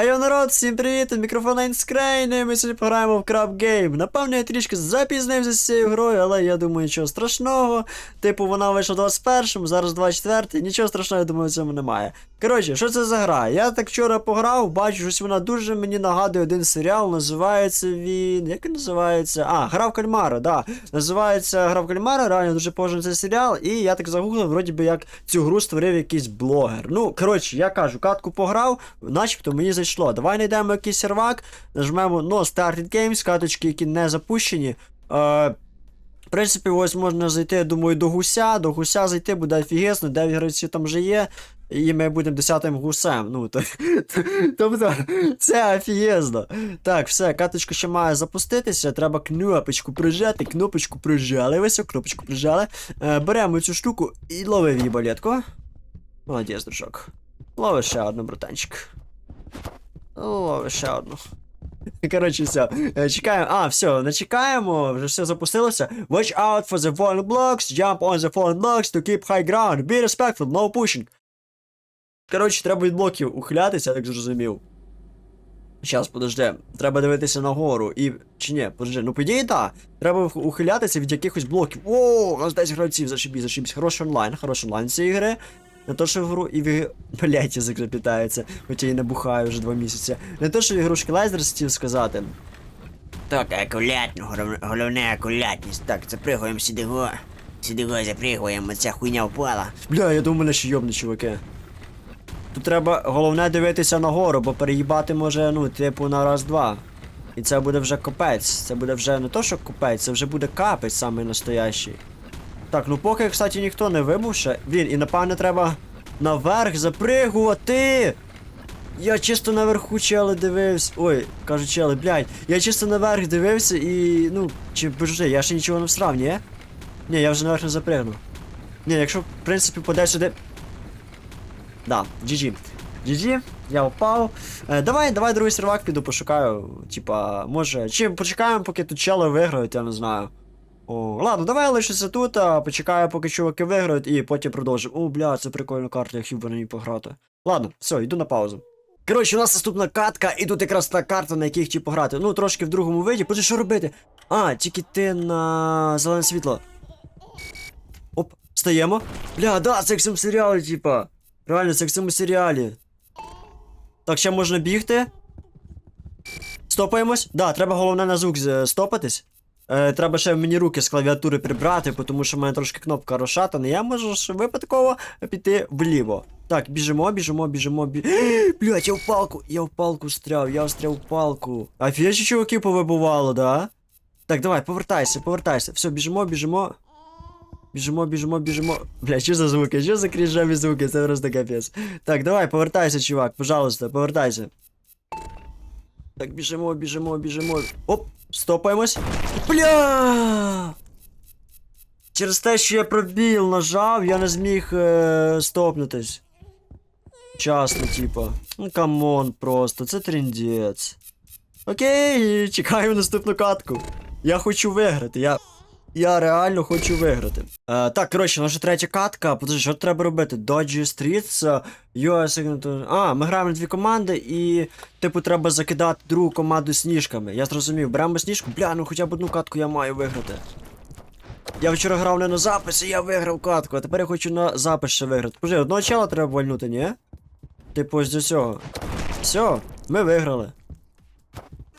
Ей, народ, всім привіт! Мікрофон Айнскрейн, і ми сьогодні пограємо в Crab Game. Напевно, я трішки запізнився з цією грою, але я думаю, нічого страшного. Типу, вона вийшла 21-му, зараз 24-й, нічого страшного, я думаю, в цьому немає. Коротше, що це за гра? Я так вчора пограв, бачу, щось вона дуже мені нагадує один серіал, називається він. Як він називається? А, Гра в кальмара, да. Називається Гра в кальмара, реально дуже похоже на цей серіал, і я так загуглив, вроді би як цю гру створив якийсь блогер. Ну, коротше, я кажу, катку пограв, начебто мені зайшло. Давай знайдемо якийсь сервак, нажмемо ну, Started Games, каточки, які не запущені. Е, в принципі, ось можна зайти, я думаю, до гуся. До гуся зайти буде офігесно, 9 гравців там вже є. І ми будемо 10-м гусем. Ну, то, тобто, це офігезно. Так, все, каточка ще має запуститися. Треба кнопочку прижати, кнопочку прижали. Ось кнопочку прижали. Е, беремо цю штуку і ловив її балетку. Молодець, дружок. Лови ще одну, братанчик. Лови ще одну. Коротше, все. Чекаємо. А, все, не чекаємо, вже все запустилося. Watch out for the fallen blocks, jump on the fallen blocks to keep high ground. Be respectful, no pushing. Коротше, треба від блоків ухилятися, я так зрозумів. Щас, подожди. Треба дивитися нагору і. Чи ні, подожди, ну по ідеї так. Треба ухилятися від якихось блоків. О, у нас 10 гравців, зашибісь, зашибісь. Хороший онлайн, хороший онлайн цієї гри. Не то, що в гру і в Блять, язик запітається, хоча і не бухаю вже два місяці. Не то, що в ігрушки лайзер хотів сказати. Так, акуратно, головне, акуратність. Так, запригуємо сідиго. Сідиго запригуємо, ця хуйня впала. Бля, я думаю, мене ще йобне, чуваки. Тут треба головне дивитися нагору, бо переїбати може, ну, типу, на раз-два. І це буде вже капець. Це буде вже не то, що капець, це вже буде капець самий настоящий. Так, ну поки, кстати, ніхто не вибув ще. Блін, і напевне треба наверх запригувати. Я чисто наверху чели дивився. Ой, кажу чели, блядь. Я чисто наверх дивився і. ну, чи подожди, я ще нічого не всрав, ні? Ні, я вже наверх не запригнув. Ні, якщо, в принципі, подай сюди. Да, GG. GG, я впав. Е, давай, давай другий сервак піду пошукаю. Типа, може. Чи почекаємо, поки тут чели виграють, я не знаю. О, ладно, давай я лишуся тут, а почекаю, поки чуваки виграють, і потім продовжимо. О, бля, це прикольна карта, я би на ній пограти. Ладно, все, йду на паузу. Коротше, у нас наступна катка, і тут якраз та карта, на якій хотів пограти. Ну, трошки в другому виді. Подожди, що робити? А, тільки ти на зелене світло. Оп, стаємо. Бля, да, це як в цьому серіалі, типа. Реально, це як в цьому серіалі. Так, ще можна бігти. Стопаємось. Да, треба головне на звук стопатись. Е, треба ще мені руки з клавіатури прибрати, тому що в мене трошки кнопка розшатана. Я можу ж випадково піти вліво. Так, біжимо, біжимо, біжимо, бі. Блять, я в палку, я в палку стряв, я встряв в палку. Що чуваки повибувало, да? Так, давай, повертайся, повертайся. Все, біжимо, біжимо. Біжимо, біжимо, біжимо. Бля, що за звуки? Що за крінжові звуки? Це просто капець. Так, давай, повертайся, чувак, пожалуйста, повертайся. Так, біжимо, біжимо, біжимо. Оп, стопаємось. Бля! Через те, що я пробіл нажав, я не зміг е, стопнутись. Часно, типа. Ну камон просто, це трендець. Окей, чекаю наступну катку. Я хочу виграти, я. Я реально хочу виграти. Е, так, коротше, наша третя катка. Подожди, що треба робити? Dodgy Streets, US Signature. А, ми граємо на дві команди і, типу, треба закидати другу команду сніжками. Я зрозумів, беремо сніжку, бля, ну хоча б одну катку я маю виграти. Я вчора грав не на запис, і я виграв катку, а тепер я хочу на запис ще виграти. Подожди, одного чела треба вальнути, ні? Типу, ось до цього. Все, ми виграли.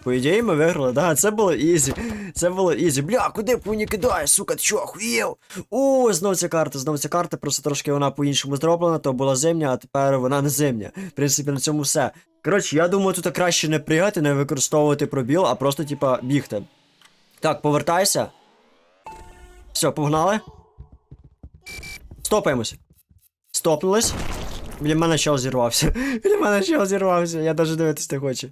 По ідеї, ми виграли, да, це було ізі. Це було ізі. Бля, куди пуні кидає, сука, ти чо, охуєв? О, знов ця карта, знов ця карта, просто трошки вона по-іншому зроблена, то була зимня, а тепер вона не зимня. В принципі, на цьому все. Коротше, я думаю, тут краще не пригати, не використовувати пробіл, а просто, типа, бігти. Так, повертайся. Все, погнали. Стопаємось. Стопнулись. Біля мене чел зірвався. Біля мене чел зірвався, я навіть дивитись не хочу.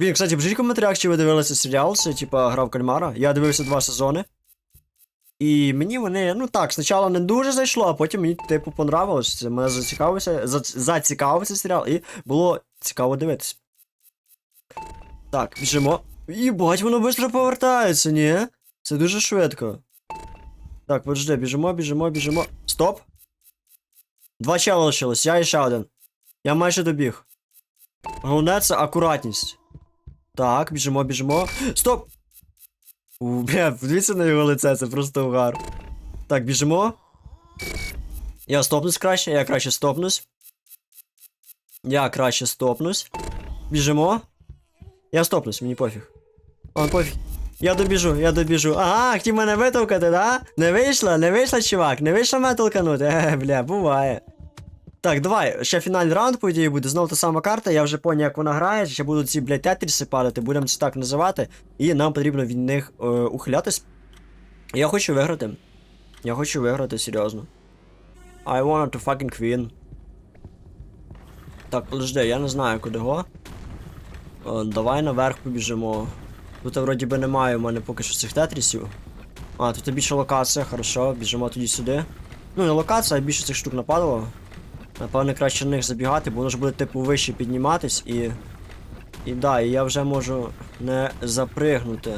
Блін, кстати, пишіть в коментарях, чи ви дивилися серіал, це типа гра в кальмара. Я дивився два сезони. І мені вони, ну так, спочатку не дуже зайшло, а потім мені, типу, понравилось. Це мене зацікавився, за, зацікавився серіал, і було цікаво дивитися. Так, біжимо. Їбать, воно швидко повертається, ні? Це дуже швидко. Так, подожди, біжимо, біжимо, біжимо. Стоп. Два чела лишилось, я і ще один. Я майже добіг. Головне це акуратність. Так, біжимо, біжимо. Стоп! У, бля, подивіться на його лице, це просто угар. Так, біжимо. Я стопнусь краще, я краще стопнусь. Я краще стопнусь. Біжимо. Я стопнусь, мені пофіг. Он пофіг. Я добіжу, я добіжу. Ага, хотів мене витовкати, да? Не вийшло, не вийшло, чувак, не вийшло мене толканути. Е, бля, буває. Так, давай, ще фінальний раунд, по ідеї, буде. Знову та сама карта, я вже поняв, як вона грає. Ще будуть ці, блядь, тетріси падати, будемо це так називати. І нам потрібно від них е, ухилятись. Я хочу виграти. Я хочу виграти, серйозно. I want to fucking queen. Так, подожди, я не знаю куди го. О, давай наверх побіжимо. Тут вроді би немає у мене поки що цих тетрісів. А, тут більше локація, хорошо, біжимо тоді сюди. Ну, не локація, а більше цих штук нападало. Напевно, краще на них забігати, бо воно ж буде типу вище підніматись і. І да, і я вже можу не запригнути.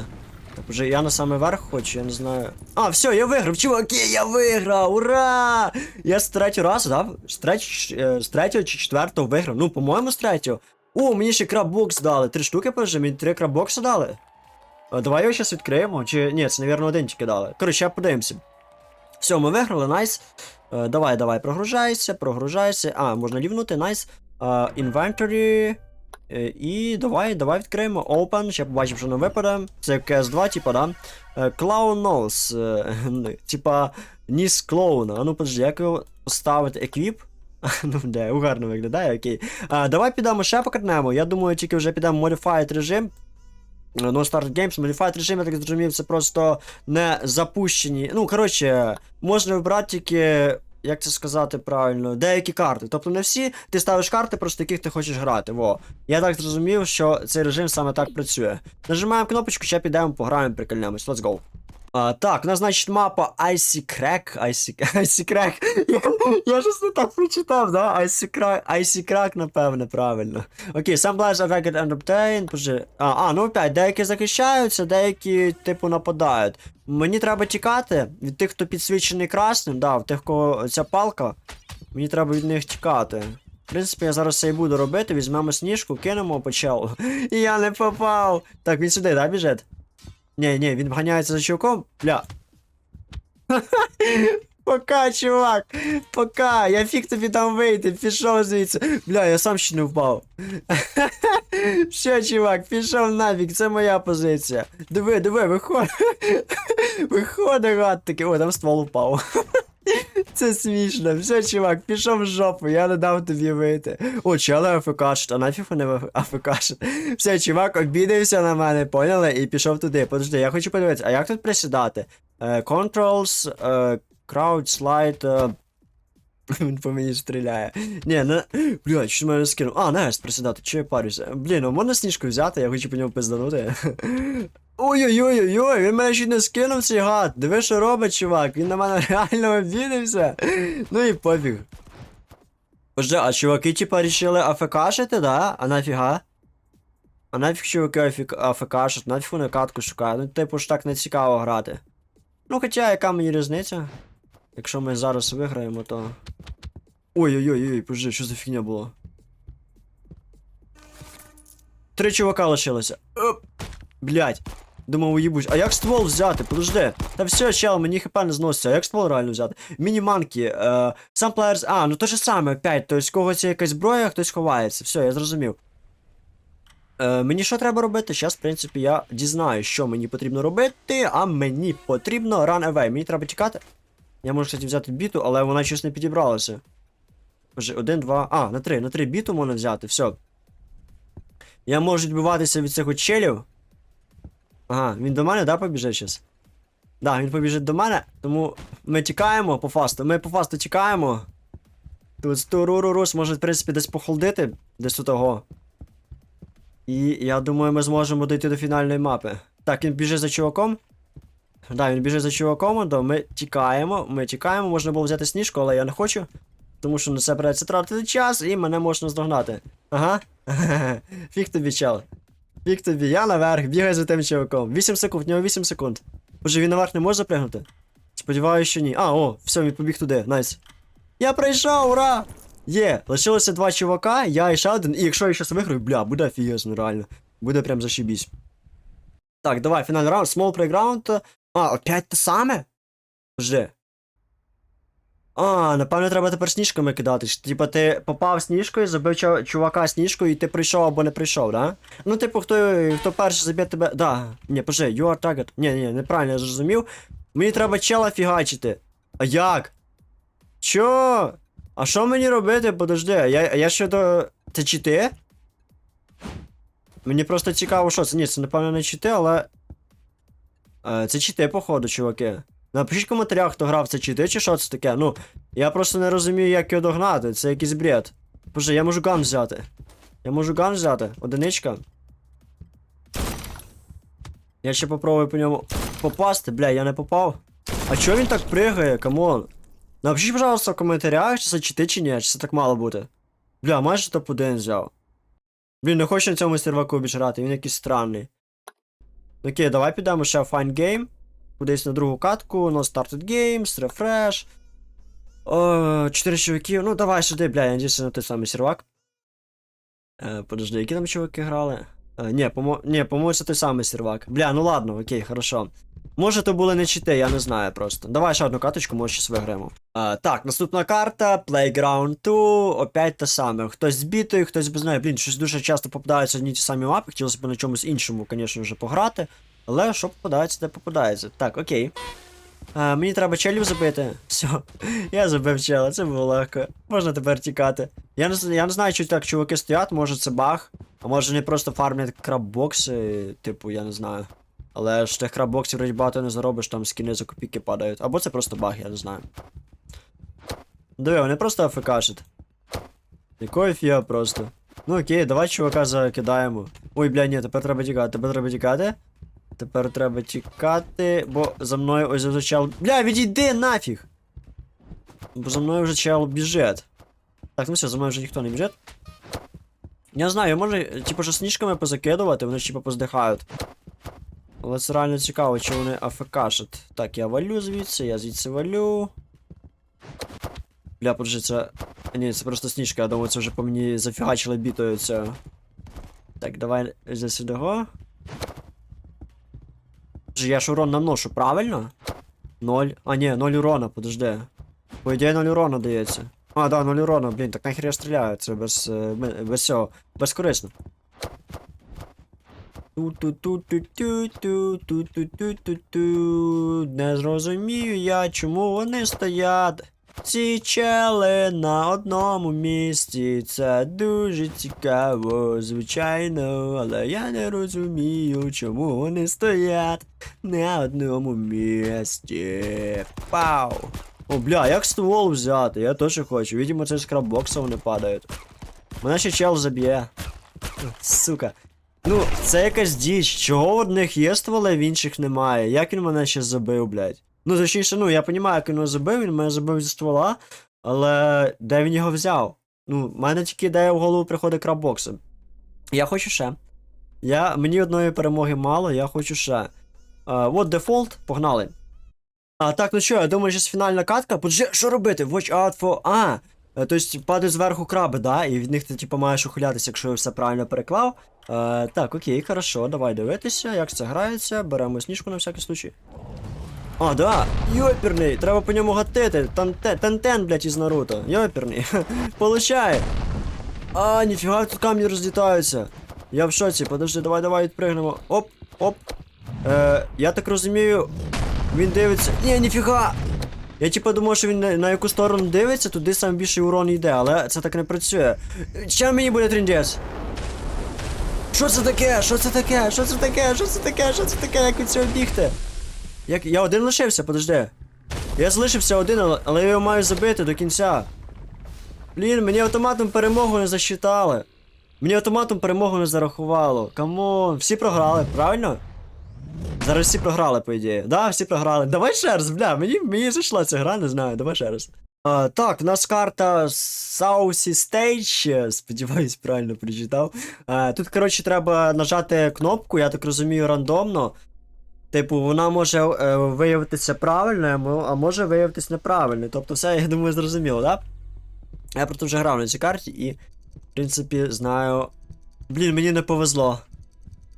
Так, вже я на самий верх хочу, я не знаю. А, все, я виграв, чуваки, я виграв! Ура! Я з третього разу, да? З, треть... е, з третього чи четвертого виграв. Ну, по-моєму, з третього. О, мені ще краббокс дали. Три штуки пише, мені три краббокси дали. А, давай його зараз відкриємо. Чи ні, це, навірно, один тільки дали. Коротше, подивимося. Все, ми виграли, найс. Е, давай, давай, прогружайся, прогружайся. А, можна лівнути, найс. Е, Inventory. Е, І давай, давай відкриємо. Open, ще побачимо, що нам випаде. Це CS2, типа, да? Е, Clown Nose. Типа, ніс клоуна. Ну подожди, як його ставити еквіп? Ну, де, угарно виглядає, окей. Давай підемо ще покатнемо. Я думаю, тільки вже підемо Modified режим. Ну, Start Games, Modified режим, я так зрозумів, це просто не запущені. Ну, коротше, можна вибрати тільки, як це сказати правильно, деякі карти. Тобто не всі, ти ставиш карти, просто яких ти хочеш грати. Во. Я так зрозумів, що цей режим саме так працює. Нажимаємо кнопочку, ще підемо, пограємо, прикольнемось. Let's go. А, так, у нас, значить, мапа Icy Crack. Icy, Icy Crack. Я, щось не так прочитав, да? Icy Crack, Icy Crack, напевне, правильно. Окей, some players are ragged and obtain. Боже. А, а, ну опять, деякі захищаються, деякі, типу, нападають. Мені треба тікати від тих, хто підсвічений красним, да, в тих, кого ця палка. Мені треба від них тікати. В принципі, я зараз це і буду робити. Візьмемо сніжку, кинемо по челу. І я не попав. Так, він сюди, да, біжить? Ні, ні, він ганяється за чуваком. Бля. Пока, чувак. Пока. Я фіг тобі там вийти. Пішов звідси. Бля, я сам ще не впав. Все, чувак, пішов нафіг, це моя позиція. Диви, диви, виходь. Виходи, гад такий. О, там ствол упав. Це смішно. Все, чувак, пішов в жопу, я не дав тобі вийти. О, чела АФКшит, а нафіг вони АФКшит. Все, чувак, обідався на мене, поняли? І пішов туди. Подожди, я хочу подивитися, а як тут присідати? Е, controls, е, crowd, slide, е, він по мені стріляє. Ні, не. Бля, що мене скинув? А, не, присідати, чи я парюся? Блін, ну можна сніжку взяти, я хочу по ньому пизданути. Ой-ой-ой-ой, він мене ще не скинув цей гад. Диви, що робить, чувак. Він на мене реально обідався. Ну і пофіг. Боже, а чуваки, типа, рішили АФКшити, да? А нафіга? А нафіг чуваки АФКшить, нафіг вони катку шукають. Ну, типу ж так не цікаво грати. Ну, хоча, яка мені різниця? Якщо ми зараз виграємо, то. Ой-ой-ой, боже, що за фігня була? Три чувака лишилося. Оп. Блять. Думав, уїбусь. А як ствол взяти? Подожди. Та все, чел, мені хп не зноситься. А як ствол реально взяти? Мініманки. Е, сам плеєрс. А, ну то же саме, опять. Тобто, когось є якась зброя, хтось ховається. Все, я зрозумів. Е, мені що треба робити? Зараз, в принципі, я дізнаю, що мені потрібно робити, а мені потрібно run away. Мені треба тікати. Я можу, кстати, взяти біту, але вона щось не підібралася. Боже, один, два. А, на три, на три біту можна взяти, все. Я можу відбиватися від цих челів. Ага, він до мене, да, побіжить зараз? Да, він побіжить до мене, тому ми тікаємо по фасту. Ми по фасту тікаємо. Тут стурурурус може, в принципі, десь похолдити, десь у того. І я думаю, ми зможемо дійти до фінальної мапи. Так, він біжить за чуваком. Да, він біжить за чуваком, то ми тікаємо, ми тікаємо, можна було взяти сніжку, але я не хочу. Тому що на це придеться тратити час і мене можна здогнати. Ага. Фіг тобі, чел. Фіг тобі, я наверх, бігай за тим чуваком. 8 секунд, в нього 8 секунд. Боже, він наверх не може запригнути? Сподіваюся, що ні. А, о, все, він побіг туди, найс. Я прийшов, ура! Є, лишилося два чувака, я і ще один, і якщо я щас виграю, бля, буде офігезно, реально. Буде прям зашибісь. Так, давай, фінальний раунд, small playground. А, опять те саме? Вже. А, напевно, треба тепер сніжками кидати. Типа ти попав сніжкою, забив чувака сніжкою, і ти прийшов або не прийшов, да? Ну, типу, хто, хто перший заб'є тебе. Да. Ні, пожи, you are target. Ні, ні, неправильно я зрозумів. Мені треба чела фігачити. А як? Чо? А що мені робити? Подожди, я, я ще до. Це чити? Мені просто цікаво, що це. Ні, це напевно не чити, але. Е, це чити, походу, чуваки. Напишіть в коментарях, хто грав це чити чи що це таке. Ну, я просто не розумію, як його догнати. Це якийсь бред. Боже, я можу ган взяти. Я можу ган взяти. Одиничка. Я ще попробую по ньому попасти. Бля, я не попав. А чого він так пригає, камон? Напишіть, пожалуйста, в коментарях, чи це чити чи ні, чи це так мало бути. Бля, майже топ-1 взяв. Блін, не хочу на цьому серваку грати, він якийсь странний. Окей, давай підемо ще в Find Game. Кудись на другу катку, no started games, refresh. О, чотири чуваків. Ну давай сюди, бля, я надіюся на той самий сервак. Е, подожди, які там чуваки грали? Е, ні, помо... ні, по-моєму, це той самий сервак. Бля, ну ладно, окей, хорошо. Може, то були не чити, я не знаю просто. Давай ще одну каточку, може щось виграємо. А, так, наступна карта, Playground 2, опять те саме. Хтось збитий, хтось без неї. Блін, щось дуже часто попадаються одні ті самі мапи, хотілося б на чомусь іншому, звісно, вже пограти. Але що попадається, те попадається. Так, окей. А, мені треба челів забити. Все, я забив чела, це було легко. Можна тепер тікати. Я не, я не знаю, чи так чуваки стоять, може це баг, а може вони просто фармлять краббокси, типу, я не знаю. Але ж тих краббоксів вроді багато не заробиш, там скіни за копійки падають. Або це просто баг, я не знаю. Диви, вони просто афекашать. Якої фіга просто. Ну окей, давай чувака закидаємо. Ой, бля, ні, тепер треба тікати, тепер треба тікати. Тепер треба тікати, бо за мною ось вже чел. Бля, відійди нафіг! Бо за мною вже чел біжить. Так, ну все, за мною вже ніхто не біжить. Я знаю, може, типу, що сніжками позакидувати, вони типу поздихають. Але це реально цікаво, чи вони афекашать. Так, я валю звідси, я звідси валю. Бля, подожди, це. Ні, це просто сніжка, я думаю, це вже по мені зафігачили бітою це. Так, давай за сюди Же я ж урон наношу, правильно? Ноль. А, ні, ноль урона, подожди. По ідеї ноль урона дається. А, да, ноль урона, блін, так нахер я стріляю, це без, е, без цього, безкорисно. Не зрозумію я, чому вони стоять. Ці чели на одному місці. Це дуже цікаво, звичайно, але я не розумію, чому вони стоять на одному місці. Пау! О, бля, як ствол взяти? Я теж хочу. Видимо, це з краббокса вони падають. Мене ще чел заб'є. Сука. Ну, це якась діч. Чого в одних є стволи, в інших немає? Як він мене ще забив, блядь? Ну, точніше, ну, я розумію, як він мене забив, він мене забив зі ствола, але де він його взяв? Ну, в мене тільки ідея в голову приходить краббокси. Я хочу ще. Я, мені одної перемоги мало, я хочу ще. А, от дефолт, погнали. А, так, ну що, я думаю, що фінальна катка. Подожди, що робити? Watch out for... А, е, тобто падають зверху краби, да? І від них ти, типу, маєш ухилятися, якщо я все правильно переклав. Е, так, окей, хорошо, давай дивитися, як це грається. Беремо сніжку на всякий случай. А, да, йоперний, треба по ньому гатити. Тантен, тантен, блядь, із Наруто. Йоперний. Получає. А, ніфіга, тут камні розлітаються. Я в шоці, подожди, давай, давай відпригнемо. Оп, оп. Е, я так розумію, він дивиться. Ні, ніфіга! Я типу думав, що він на, на яку сторону дивиться, туди сам більший урон йде, але це так не працює. Ще мені буде тріндець. Що це таке? Що це таке? Що це таке? Що це таке? Що це таке? Як від цього бігти? Як... Я один лишився, подожди. Я залишився один, але, я його маю забити до кінця. Блін, мені автоматом перемогу не засчитали. Мені автоматом перемогу не зарахувало. Камон, всі програли, правильно? Зараз всі програли, по ідеї. Да, всі програли. Давай ще раз, бля, мені, мені зайшла ця гра, не знаю, давай ще раз. А, так, в нас карта Southie Stage, сподіваюсь, правильно прочитав. А, тут, коротше, треба нажати кнопку, я так розумію, рандомно. Типу, вона може е, виявитися правильною, а може виявитися неправильною. Тобто все, я думаю, зрозуміло, да? Я просто вже грав на цій карті і, в принципі, знаю. Блін, мені не повезло.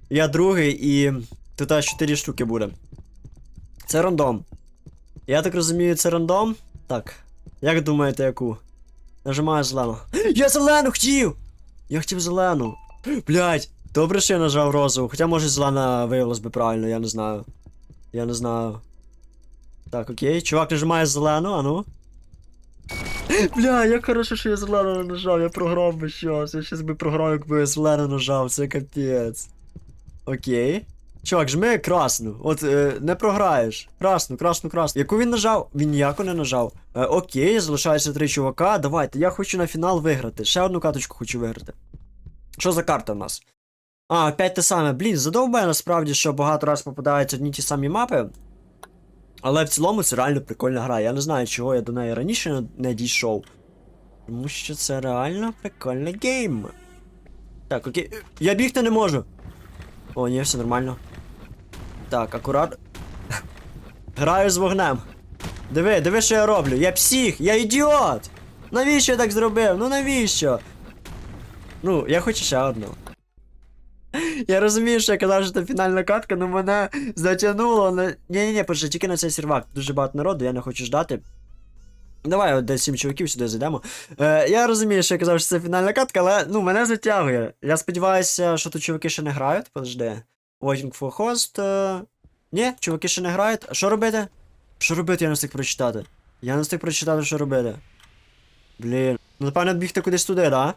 Я другий і тут аж 4 штуки буде. Це рандом. Я так розумію, це рандом. Так. Як думаєте, яку? Нажимаю зелену. Я зелену хотів! Я хотів зелену. Блять, добре, що я нажав розову. Хоча може зелена виявилась би правильно, я не знаю. Я не знаю. Так, окей. Чувак нажимає зелену, а ну. Бля, як хорошо, що я зелену не нажав, я програв би щось. Я щас би програв, якби я зелену нажав, це капець. Окей. Чувак, жми красну. От е, не програєш. Красну, красну, красну. Яку він нажав? Він ніяко не нажав. Е, окей, залишається три чувака. Давайте, я хочу на фінал виграти. Ще одну каточку хочу виграти. Що за карта в нас? А, опять те саме. Блін, задовбає насправді, що багато раз попадаються одні ті самі мапи. Але в цілому це реально прикольна гра. Я не знаю, чого я до неї раніше не, дійшов. Тому що це реально прикольний гейм. Так, окей. Я бігти не можу. О, ні, все нормально. Так, акурат. Граю з вогнем. Диви, диви, що я роблю. Я псих, я ідіот! Навіщо я так зробив? Ну навіщо? Ну, я хочу ще одну. Я розумію, що я казав, що це фінальна катка, але мене затягнуло на. Ні-ні-ні, почти тільки на цей сервак. Дуже багато народу, я не хочу ждати. Давай, десь сім чуваків сюди зайдемо. Е, я розумію, що я казав, що це фінальна катка, але ну, мене затягує. Я сподіваюся, що тут чуваки ще не грають. Подожди. Waiting for host. Е... Ні, чуваки ще не грають. А що робити? Що робити, я не встиг прочитати. Я не встиг прочитати, що робити. Блін. Ну, напевно, бігти кудись туди, да?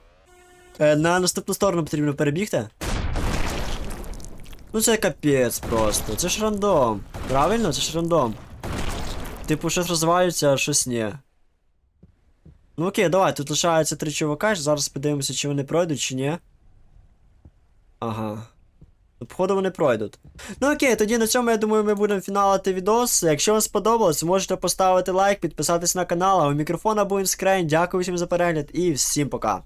Е, на наступну сторону потрібно перебігти. Ну це капець просто. Це ж рандом. Правильно? Це ж рандом. Типу, щось розвалюється, а щось ні. Ну окей, давай, тут лишається три чувака, зараз подивимося, чи вони пройдуть, чи ні. Ага. Ну, походу вони пройдуть. Ну окей, тоді на цьому я думаю, ми будемо фіналити відос. Якщо вам сподобалось, можете поставити лайк, підписатись на канал, а у мікрофона був Інскрейн. Дякую всім за перегляд і всім пока.